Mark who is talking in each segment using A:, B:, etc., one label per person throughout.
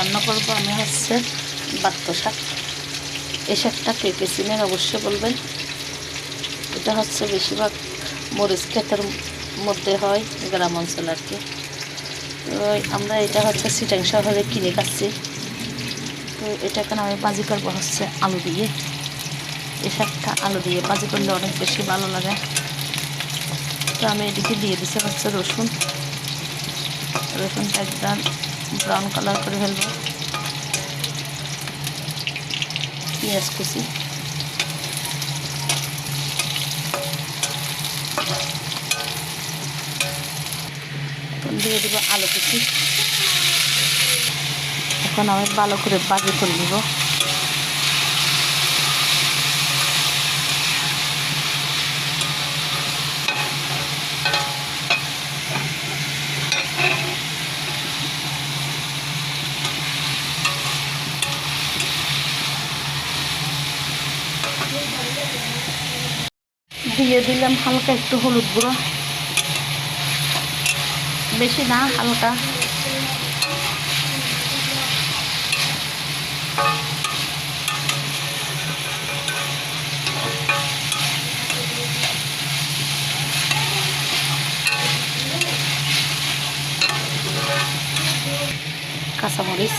A: রান্না করব আমি হচ্ছে বাত্ত শাক। এই শাকটা কে কে অবশ্যই বলবেন। এটা হচ্ছে বেশিরভাগ মরিচ ক্ষেতের মধ্যে হয়, গ্রাম অঞ্চল আর কি। তো আমরা এটা হচ্ছে সিটাং শহরে কিনে খাচ্ছি। তো এটা এখানে আমি বাজি করব হচ্ছে আলু দিয়ে। এই শাকটা আলু দিয়ে বাজি করলে অনেক বেশি ভালো লাগে। তো আমি এদিকে দিয়ে দিচ্ছি হচ্ছে রসুন। রসুনটা একদম ব্রাউন কালার করে ফেলব। পেঁয়াজ কুচি। দিয়ে দেবো আলু কুচি। এখন আমি ভালো করে বাজি করে নিব। দিয়ে দিলাম হালকা একটু হলুদ গুঁড়ো। বেশি না হালকা। কাঁচামরিচ।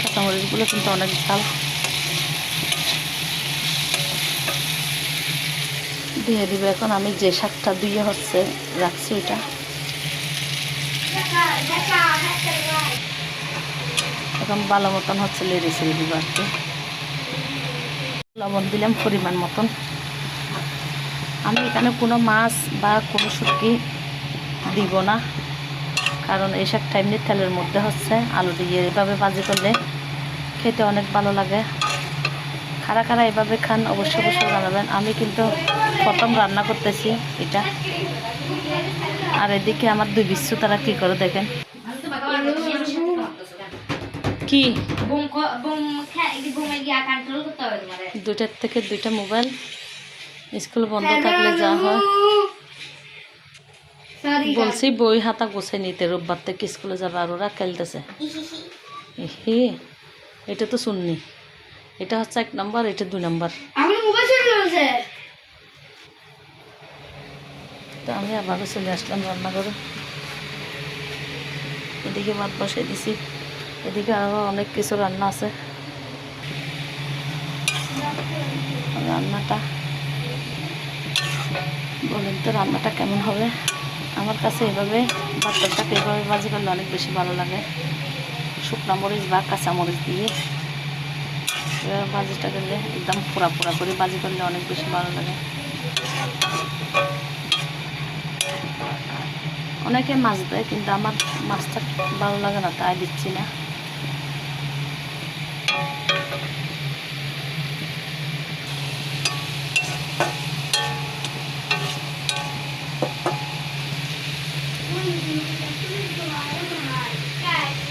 A: কাঁচামরিচগুলো কিন্তু অনেক ঝাল। দিয়ে দিবে। এখন আমি যে শাকটা দিয়ে হচ্ছে, রাখছি ওইটা। এখন ভালো মতন হচ্ছে লেড়ে ছেড়ে দিব আর কি। লবণ দিলাম পরিমাণ মতন। আমি এখানে কোনো মাছ বা কোনো সবজি দিব না, কারণ এই শাকটা এমনি তেলের মধ্যে হচ্ছে, আলু দিয়ে এভাবে ভাজি করলে খেতে অনেক ভালো লাগে। খারা খারা এভাবে খান অবশ্যই অবশ্যই জানাবেন আমি কিন্তু প্রথম রান্না করতেছি এটা। আর এদিকে আমার দুই বিশ্ব তারা কি করে দেখেন? কি?
B: তোমার।
A: দুইটার থেকে দুইটা মোবাইল স্কুল বন্ধ থাকলে যা হয়। বলছি বই হাতা গোছাই নিতে রোববার থেকে স্কুলে যাবে আর ওরা খেলতেছে। হে এটা তো শুননি এটা হচ্ছে এক নম্বর এটা দুই নম্বর
B: আমি মোবাইল চলে গেছে
A: তো আমি আবার চলে আসলাম রান্না করে এদিকে ভাত বসাই দিছি। এদিকে আরও অনেক কিছু রান্না আছে। রান্নাটা বলেন তো রান্নাটা কেমন হবে? আমার কাছে এভাবে বাচ্চাটাকে এভাবে বাজি করলে অনেক বেশি ভালো লাগে। শুকনো মরিচ বা কাঁচা মরিচ দিয়ে। এভাবে বাজিটা করলে একদম পোড়া পোড়া করে বাজি করলে অনেক বেশি ভালো লাগে। অনেকে মাছ দেয় কিন্তু আমার মাছটা ভালো লাগে না তাই দিচ্ছি না Guys.